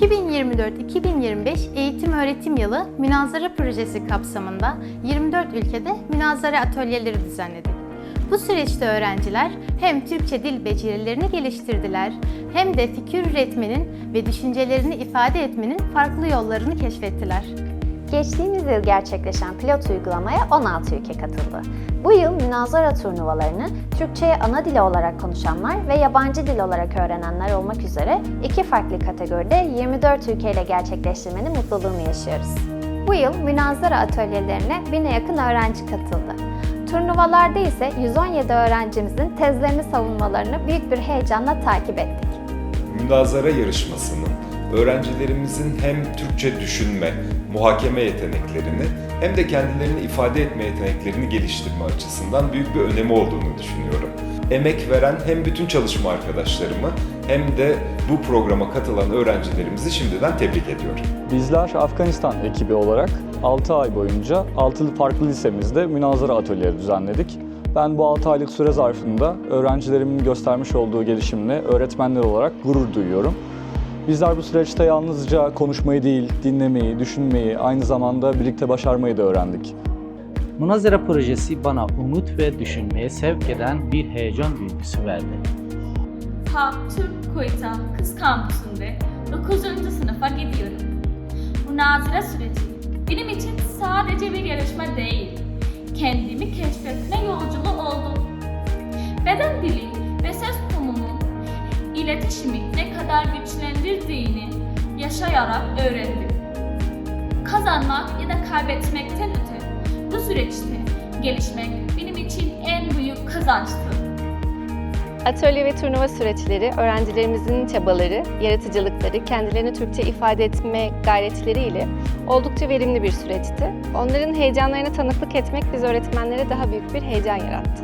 2024-2025 eğitim öğretim yılı münazara projesi kapsamında 24 ülkede münazara atölyeleri düzenledik. Bu süreçte öğrenciler hem Türkçe dil becerilerini geliştirdiler hem de fikir üretmenin ve düşüncelerini ifade etmenin farklı yollarını keşfettiler. Geçtiğimiz yıl gerçekleşen pilot uygulamaya 16 ülke katıldı. Bu yıl münazara turnuvalarını Türkçeyi ana dili olarak konuşanlar ve yabancı dil olarak öğrenenler olmak üzere iki farklı kategoride 24 ülkeyle gerçekleştirmenin mutluluğunu yaşıyoruz. Bu yıl münazara atölyelerine bine yakın öğrenci katıldı. Turnuvalarda ise 117 öğrencimizin tezlerini savunmalarını büyük bir heyecanla takip ettik. Münazara yarışmasının öğrencilerimizin hem Türkçe düşünme, muhakeme yeteneklerini hem de kendilerini ifade etme yeteneklerini geliştirme açısından büyük bir önemi olduğunu düşünüyorum. Emek veren hem bütün çalışma arkadaşlarımı hem de bu programa katılan öğrencilerimizi şimdiden tebrik ediyorum. Bizler Afganistan ekibi olarak 6 ay boyunca 6 farklı lisemizde münazara atölyeleri düzenledik. Ben bu 6 aylık süre zarfında öğrencilerimin göstermiş olduğu gelişimle öğretmenler olarak gurur duyuyorum. Bizler bu süreçte yalnızca konuşmayı değil, dinlemeyi, düşünmeyi, aynı zamanda birlikte başarmayı da öğrendik. Münazara projesi bana umut ve düşünmeye sevk eden bir heyecan duygusu verdi. Ta Türk Kuyta Kız Kampüsü'nde 9. sınıfa gidiyorum. Münazara süreci benim için sadece bir yarışma değil, kendimi keşfetme güçlendirdiğini yaşayarak öğrendim. Kazanmak ya da kaybetmekten öte bu süreçte gelişmek benim için en büyük kazançtı. Atölye ve turnuva süreçleri, öğrencilerimizin çabaları, yaratıcılıkları, kendilerini Türkçe ifade etme gayretleriyle oldukça verimli bir süreçti. Onların heyecanlarına tanıklık etmek biz öğretmenlere daha büyük bir heyecan yarattı.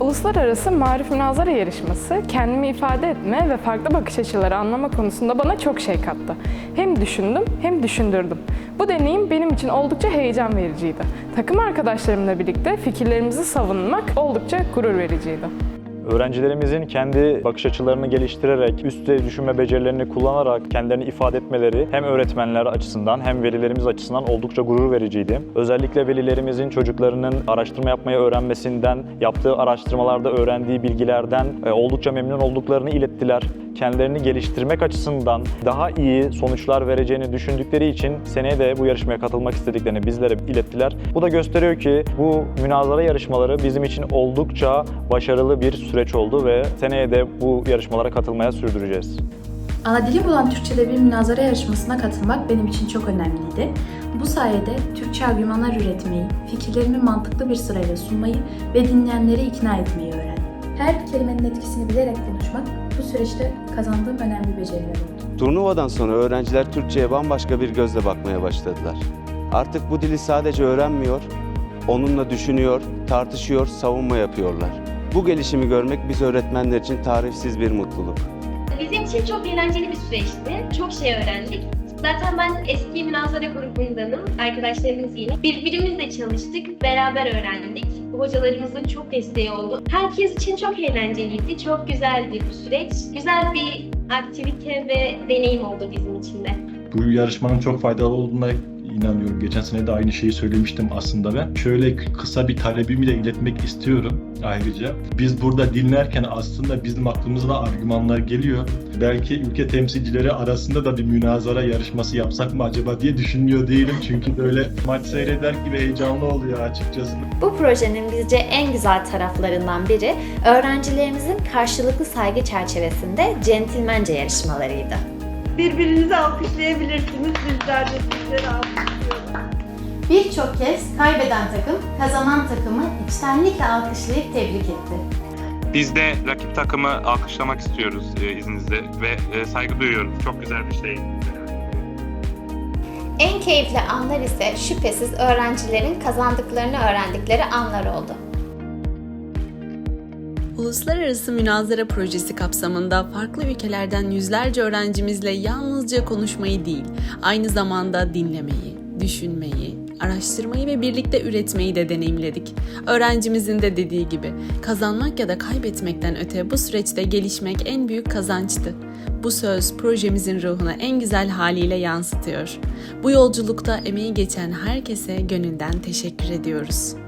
Uluslararası Marif Münazara Yarışması kendimi ifade etme ve farklı bakış açıları anlama konusunda bana çok şey kattı. Hem düşündüm hem düşündürdüm. Bu deneyim benim için oldukça heyecan vericiydi. Takım arkadaşlarımla birlikte fikirlerimizi savunmak oldukça gurur vericiydi. Öğrencilerimizin kendi bakış açılarını geliştirerek, üst düzey düşünme becerilerini kullanarak kendilerini ifade etmeleri hem öğretmenler açısından hem velilerimiz açısından oldukça gurur vericiydi. Özellikle velilerimizin çocuklarının araştırma yapmayı öğrenmesinden, yaptığı araştırmalarda öğrendiği bilgilerden e, oldukça memnun olduklarını ilettiler. Kendilerini geliştirmek açısından daha iyi sonuçlar vereceğini düşündükleri için seneye de bu yarışmaya katılmak istediklerini bizlere ilettiler. Bu da gösteriyor ki bu münazara yarışmaları bizim için oldukça başarılı bir süreç oldu ve seneye de bu yarışmalara katılmaya sürdüreceğiz. Ana dilim olan Türkçe'de bir münazara yarışmasına katılmak benim için çok önemliydi. Bu sayede Türkçe argümanlar üretmeyi, fikirlerimi mantıklı bir sırayla sunmayı ve dinleyenleri ikna etmeyi öğrendim. Her kelimenin etkisini bilerek konuşmak bu süreçte kazandığım önemli beceriler oldu. Turnuvadan sonra öğrenciler Türkçe'ye bambaşka bir gözle bakmaya başladılar. Artık bu dili sadece öğrenmiyor, onunla düşünüyor, tartışıyor, savunma yapıyorlar. Bu gelişimi görmek biz öğretmenler için tarifsiz bir mutluluk. Bizim için çok eğlenceli bir süreçti. Çok şey öğrendik. Zaten ben eski münazara grubundanım. Arkadaşlarımız yeni. Birbirimizle çalıştık, beraber öğrendik. Hocalarımızın çok desteği oldu. Herkes için çok eğlenceliydi. Çok güzeldi bir süreç. Güzel bir aktivite ve deneyim oldu bizim için de. Bu yarışmanın çok faydalı olduğuna inanıyorum. Geçen sene de aynı şeyi söylemiştim aslında ben. Şöyle kısa bir talebimi de iletmek istiyorum ayrıca. Biz burada dinlerken aslında bizim aklımıza argümanlar geliyor. Belki ülke temsilcileri arasında da bir münazara yarışması yapsak mı acaba diye düşünmüyor değilim. Çünkü böyle maç seyreder gibi heyecanlı oluyor açıkçası. Bu projenin bizce en güzel taraflarından biri öğrencilerimizin karşılıklı saygı çerçevesinde centilmence yarışmalarıydı. Birbirinizi alkışlayabilirsiniz. Bizler de sizleri alkışlıyoruz. Birçok kez kaybeden takım kazanan takımı içtenlikle alkışlayıp tebrik etti. Biz de rakip takımı alkışlamak istiyoruz e, izninizle ve e, saygı duyuyoruz. Çok güzel bir şey. En keyifli anlar ise şüphesiz öğrencilerin kazandıklarını öğrendikleri anlar oldu. Uluslararası Münazara Projesi kapsamında farklı ülkelerden yüzlerce öğrencimizle yalnızca konuşmayı değil, aynı zamanda dinlemeyi, düşünmeyi, araştırmayı ve birlikte üretmeyi de deneyimledik. Öğrencimizin de dediği gibi kazanmak ya da kaybetmekten öte bu süreçte gelişmek en büyük kazançtı. Bu söz projemizin ruhuna en güzel haliyle yansıtıyor. Bu yolculukta emeği geçen herkese gönülden teşekkür ediyoruz.